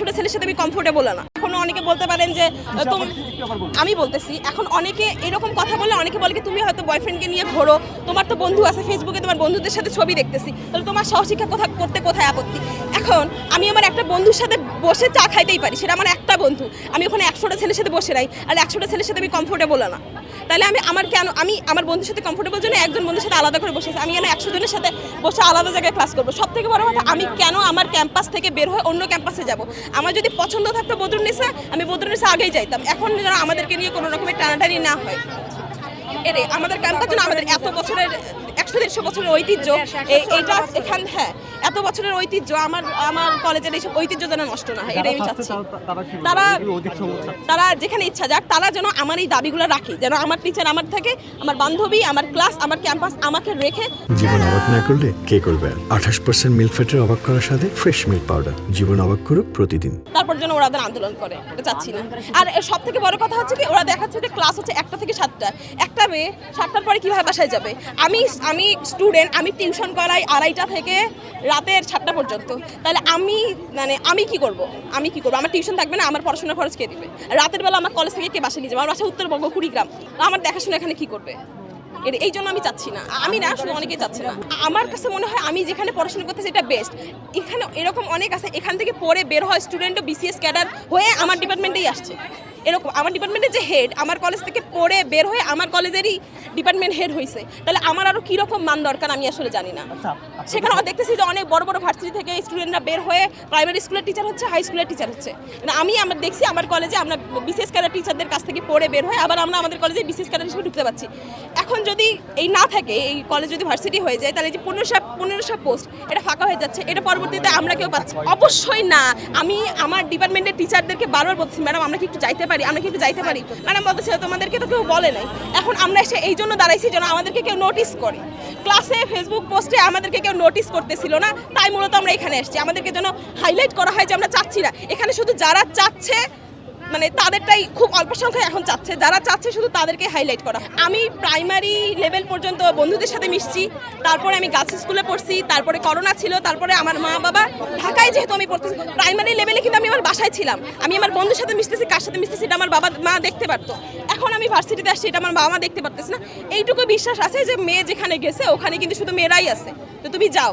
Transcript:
একশোটা ছেলের সাথে আমি কমফোর্টেবল না। অনেকে বলতে পারেন যে তুম আমি বলতেছি এখন অনেকে এরকম কথা বলে অনেকে বলে কি তুমি হয়তো বয়ফ্রেন্ডকে নিয়ে ঘোরো তোমার তো বন্ধু আছে ফেসবুকে তোমার বন্ধুদের সাথে ছবি দেখতেছি তাহলে তোমার সহশিক্ষা কোথা করতে কোথায় আপত্তি? এখন আমি আমার একটা বন্ধুর সাথে বসে চা খাইতেই পারি সেটা আমার একটা বন্ধু আমি ওখানে একশোটা ছেলের সাথে বসে নাই আর একশোটা ছেলের সাথে আমি কমফোর্টেবল না। তাহলে আমি আমার কেন আমি আমার বন্ধুর সাথে কমফোর্টেবল জন্য একজন বন্ধুর সাথে আলাদা করে বসেছি আমি কেন একশো জনের সাথে বসে আলাদা জায়গায় ক্লাস করব? সব থেকে বড় কথা আমি কেন আমার ক্যাম্পাস থেকে বের হয়ে অন্য ক্যাম্পাসে যাব? আমার যদি পছন্দ থাকতো বদরুন্নেসা আমি বদরুন্নেসা আগেই যাইতাম। এখন যেন আমাদেরকে নিয়ে কোনো রকমের টানাটানি না হয়। এরে আমাদের যেন আমাদের এত বছরের একশো দেড়শো বছরের ঐতিহ্য এ- এইটা এখান হ্যাঁ এত বছরের ঐতিহ্য আমার আমার কলেজের এইসব ঐতিহ্য যেন নষ্ট না হয় এটাই আমি চাচ্ছি। তারা তারা যেখানে ইচ্ছা যাক তারা যেন আমার এই দাবিগুলো রাখে যেন আমার টিচার আমার থেকে আমার বান্ধবী আমার ক্লাস আমার ক্যাম্পাস আমাকে রেখে জীবন অবাক না করলে কে করবে আঠাশ পার্সেন্ট মিল্ক ফ্যাটের অবাক করার সাথে ফ্রেশ মিল্ক পাউডার জীবন অবাক করুক প্রতিদিন। তারপর যেন ওরা আন্দোলন করে এটা চাচ্ছি না। আর সব থেকে বড় কথা হচ্ছে কি ওরা দেখাচ্ছে যে ক্লাস হচ্ছে একটা থেকে সাতটা। একটা মেয়ে সাতটার পরে কীভাবে বাসায় যাবে? আমি আমি স্টুডেন্ট আমি টিউশন করাই আড়াইটা থেকে রাতের সাতটা পর্যন্ত। তাহলে আমি মানে আমি কি করব? আমি কি করব? আমার টিউশন থাকবে না, আমার পড়াশোনার খরচ কে দিবে? রাতের বেলা আমার কলেজ থেকে কে বাসে নিয়ে যাবে? আমার বাসা উত্তরবঙ্গ, কুড়িগ্রাম। আমার দেখাশোনা এখানে কি করবে? এর- এই জন্য আমি চাচ্ছি না। আমি না, শুধু অনেকেই চাচ্ছে না। আমার কাছে মনে হয় আমি যেখানে পড়াশোনা করতেছি এটা বেস্ট এখানে এরকম অনেক আছে, এখান থেকে পড়ে বের হয় স্টুডেন্টও বিসিএস ক্যাডার হয়ে আমার ডিপার্টমেন্টেই আসছে। এরকম আমার ডিপার্টমেন্টের যে হেড আমার কলেজ থেকে পড়ে বের হয়ে আমার কলেজেরই ডিপার্টমেন্ট হেড হয়েছে তাহলে আমার আরও কীরকম মান দরকার আমি আসলে জানি না। সেখানে দেখতেছি যে অনেক বড় বড় ভার্সিটি থেকে স্টুডেন্টরা বের হয়ে প্রাইমারি স্কুলের টিচার হচ্ছে হাই স্কুলের টিচার হচ্ছে। কিন্তু আমি আমার দেখছি আমার কলেজে আমরা বিশেষ ক্যাডার টিচারদের কাছ থেকে পড়ে বের হয়ে আবার আমরা আমাদের কলেজে বিশেষ ক্যাডার হিসেবে ঢুকতে পারছি। এখন যদি এই না থাকে এই কলেজ যদি ভার্সিটি হয়ে যায় তাহলে যে পনেরোশো পনেরোশো পোস্ট এটা ফাঁকা হয়ে যাচ্ছে এটা পরবর্তীতে আমরা কেউ পাচ্ছি অবশ্যই না। আমি আমার ডিপার্টমেন্টের টিচারদেরকে বারবার বলছি ম্যাডাম আমরা কি একটু যাইতে পারি, আমরা কিন্তু যাইতে পারি। ম্যাডাম বলতেছিল, তোমাদেরকে তো কেউ বলে নাই। এখন আমরা এসে এই জন্য দাঁড়াইছি যেন আমাদেরকে কেউ নোটিস করে। ক্লাসে ফেসবুক পোস্টে আমাদেরকে কেউ নোটিস করতেছিল না। তাই মূলত আমরা এখানে এসেছি। আমাদেরকে যেন হাইলাইট করা হয় যে আমরা চাচ্ছি না। এখানে শুধু যারা চাচ্ছে মানে তাদেরটাই খুব অল্প সংখ্যায় এখন চাচ্ছে। যারা চাচ্ছে শুধু তাদেরকে হাইলাইট করা। আমি প্রাইমারি লেভেল পর্যন্ত বন্ধুদের সাথে মিশছি, তারপরে আমি গার্লস স্কুলে পড়ছি, তারপরে করোনা ছিল, তারপরে আমার মা বাবা ঢাকায় যেহেতু আমি পড়তেছি প্রাইমারি লেভেলে কিন্তু আমি আমার বাসায় ছিলাম। আমি আমার বন্ধুর সাথে মিশতেছি, কার সাথে মিশতেছি এটা আমার বাবা, মা দেখতে পারতো। এখন আমি ভার্সিটিতে আসছি, এটা আমার বাবা মা দেখতে পারতেছে না। এইটুকু বিশ্বাস আছে যে মেয়ে যেখানে গেছে, ওখানে কিন্তু শুধু মেয়েরাই আছে। তো তুমি যাও।